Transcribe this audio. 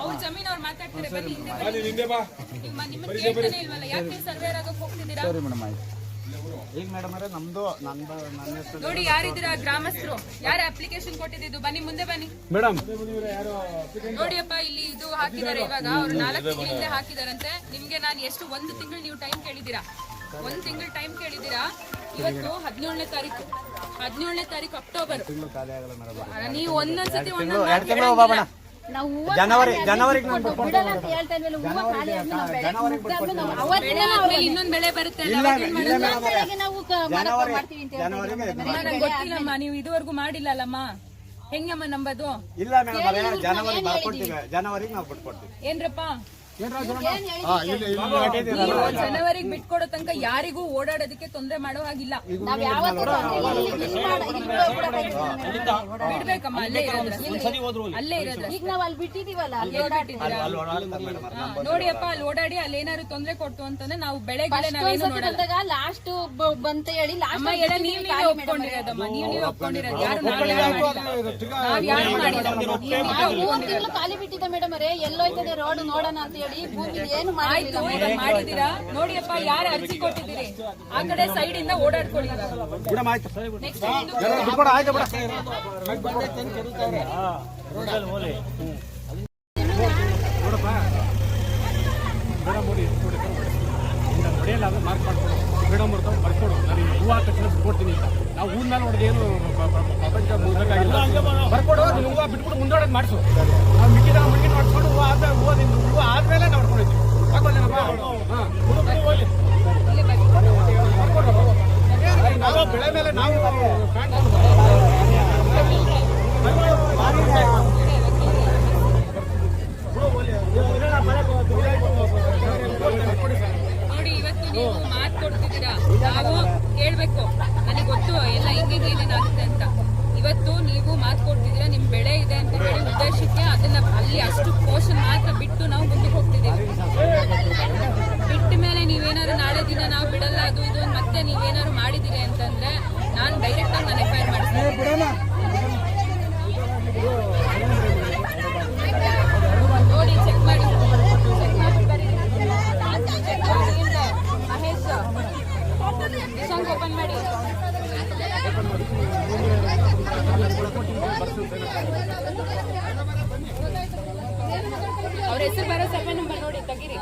ಅವ್ರ ಜಮೀನ್ ಅವ್ರು ಮಾತಾಡ್ತಾರೆ ಬನ್ನಿ ಹಿಂದೆ ಇಲ್ವಲ್ಲ ಯಾಕೆ ಸರ್ವೇರ್ ಹೋಗ್ತಿದ್ದೀರಾ? ಸರಿ ಮೇಡಮ್ ಆಯ್ತು. ಈಗ ಮೇಡಮ್ ಅವರೇ ನಮ್ದು ನಂದು ನನ್ನ ಹೆಸರು ನೋಡಿ ಯಾರಿದ್ದೀರಾ ಗ್ರಾಮಸ್ಥರು? ಯಾರು ಅಪ್ಲಿಕೇಶನ್ ಕೊಟ್ಟಿದ್ದು? ಬನ್ನಿ ಮುಂದೆ ಬನ್ನಿ. ಮೇಡಮ್. ನೋಡಿಯಪ್ಪ ಇಲ್ಲಿ ಇದು ಹಾಕಿದ್ದಾರೆ ಇವಾಗ. ಅವ್ರು ನಾಲ್ಕು ತಿಂಗಳಿಂದ ಹಾಕಿದಾರಂತೆ. ನಿಮ್ಗೆ ನಾನು ಎಷ್ಟು ಒಂದು ತಿಂಗಳು ನೀವು ಟೈಮ್ ಕೇಳಿದ್ದೀರಾ? ಒಂದ್ ತಿಂಗಳು ಟೈಮ್ ಕೇಳಿದ್ದೀರಾ? ಇವತ್ತು ಹದಿನೇಳನೇ ತಾರೀಕು. ಹದಿನೇಳನೇ ತಾರೀಕು ಅಕ್ಟೋಬರ್. ನೀವು ಒಂದೊಂದ್ಸತಿ ಒಂದೊಂದ್ ಜನವರಿ ಜನವರಿಗೆ ಇನ್ನೊಂದ್ ಬೆಳೆ ಬರುತ್ತೆ ಗೊತ್ತಿಲ್ಲಮ್ಮ ನೀವು ಇದುವರೆಗೂ ಮಾಡಿಲ್ಲ ಅಲ್ಲಮ್ಮ ಹೆಂಗಮ್ಮ ನಂಬದು? ಇಲ್ಲ ಮೇಡಮ್ ಜನವರಿ ಬರ್ಕೊಡ್ತೀವಿ ಜನವರಿಗೆ ನಾವು ಬಿಟ್ಕೊಡ್ತೀವಿ. ಏನ್ರಪ್ಪ? ಜನವರಿಗೆ ಬಿಟ್ಕೊಡೋ ತನಕ ಯಾರಿಗೂ ಓಡಾಡೋದಕ್ಕೆ ತೊಂದ್ರೆ ಮಾಡೋ ಹಾಗಿಲ್ಲ. ನಾವ್ ಬಿಡ್ಬೇಕಮ್ಮ ಅಲ್ಲೇ ಇರೋದ್ರ ಅಲ್ಲೇ ಇರೋದ್ರ ಈಗ ನಾವ್ ಅಲ್ಲಿ ಬಿಟ್ಟಿದೀವಲ್ಲ ನೋಡಿಯಪ್ಪ ಅಲ್ಲಿ ಓಡಾಡಿ ಅಲ್ಲಿ ಏನಾದ್ರು ತೊಂದ್ರೆ ಕೊಡ್ತು ಅಂತಂದ್ರೆ ನಾವು ಬೆಳೆಗಿಳೆ ನಾವೇನು ನೋಡಿದಾಗ ಲಾಸ್ಟ್ ಬಂತ ಹೇಳಿ ಲಾಸ್ಟ್ ನೀವ್ ನೀವೇ ಒಪ್ಕೊಂಡಿರೋದಮ್ಮ ನೀವ್ ನೀವೇ ಒಪ್ಕೊಂಡಿರೋದು. ಯಾರು ಮಾಡಿಲ್ಲ. ನೀವೇ ಮೂರ್ ತಿಂಗಳು ಖಾಲಿ ಬಿಟ್ಟಿದ್ದ ಮೇಡಮ್ ಅವರೇ ಎಲ್ಲೋಯ್ತದೆ ರೋಡ್ ನೋಡೋಣ ಅಂತ ಹೇಳಿ. ಭೂಮಿ ಏನು ಆಯ್ತು ಇವಾಗ ಮಾಡಿದೀರಾ ನೋಡಿಯಪ್ಪ ಯಾರು ಅರ್ಜಿ ಕೊಟ್ಟಿದ್ದೀರಿ? ಆ ಕಡೆ ಸೈಡ್ ಇಂದ ಓಡಾಡ್ಕೊಳ್ಳಿ. ನೆಕ್ಸ್ಟ್ ಬಿಟ್ಕೊಡ ಆಯ್ತು ಬಿಡ ಮೇಡಮ್ ನೋಡಿ ನೋಡಿ ಹೊಡೆಯಲ್ಲ ಅದು ಮಾರ್ಕ್ ಮಾಡ್ಕೊಡು ಬರ್ಕೊಡು. ನಾನು ಈ ಹೂವು ಹಾಕಿ ತಕ್ಷಣ ಬಿಟ್ಕೊಡ್ತೀನಿ ಅಂತ. ನಾವು ಹೂವಿನ ಮೇಲೆ ಹೊಡೆದು ಏನು ಪ್ರ- ಪ್ರ- ಪ್ರಪಂಚ ಬರ್ಕೊಡು ನೀನು ಹೂವು ಬಿಟ್ಬಿಟ್ಟು ಮುಂದೋಡೋದು ಮಾಡಿಸು. ನಾವು ಮಿಕ್ಕಿದ ಮುಗಿನ ಮಾಡ್ಕೊಂಡು ಆದ್ಮೇಲೆ ನಾವು ಬೆಳೆ ಮೇಲೆ ನಾವು ನೋಡಿ ಇವತ್ತು ನೀವು ಮಾತು ಕೊಡ್ತಿದ್ದೀರಾ? ನಾವು ಕೇಳ್ಬೇಕು. ನನಗೆ ಗೊತ್ತು ಎಲ್ಲ ಹಿಂಗೆ ಏನೇನಾಗುತ್ತೆ ಅಂತ. ಇವತ್ತು ನೀವು ಮಾತು ಕೊಡ್ತಿದ್ದೀರಾ ನಿಮ್ ಬೆಳೆ ಇದೆ ಅಂತ ಹೇಳಿ ಉದ್ದೇಶಕ್ಕೆ ಅಲ್ಲಿ ಅಷ್ಟು ಪೋಷನ್ ಮಾತ್ರ ಬಿಟ್ಟು ನಾವು ಮುಂದಕ್ಕೆ ಹೋಗ್ತಿದ್ದೀವಿ. ಬಿಟ್ಟ ಮೇಲೆ ನೀವೇನಾದ್ರು ನಾಳೆ ದಿನ ನಾವು ಬಿಡಲ್ಲ ಅದು ಇದು ಮತ್ತೆ ನೀವೇನಾದ್ರು ಮಾಡಿದ್ದೀರಿ ಅಂತಂದ್ರೆ ನಾನು ಡೈರೆಕ್ಟ್ ಆಗಿ ನಾನು ಎಫ್ ಐ ಆರ್ ಮಾಡಿಸ್ತೀನಿ ನೋಡಿ ಚೆಕ್ ಮಾಡಿ. ಚೆಕ್. ಮಹೇಶ್ ಸಾಂಗ್ ಓಪನ್ ಮಾಡಿ. ಅವ್ರ ಹೆಸರು ಬರೋ ಸಭೆ ನಂಬರ್ ನೋಡಿ ತೆಗೀರಿ.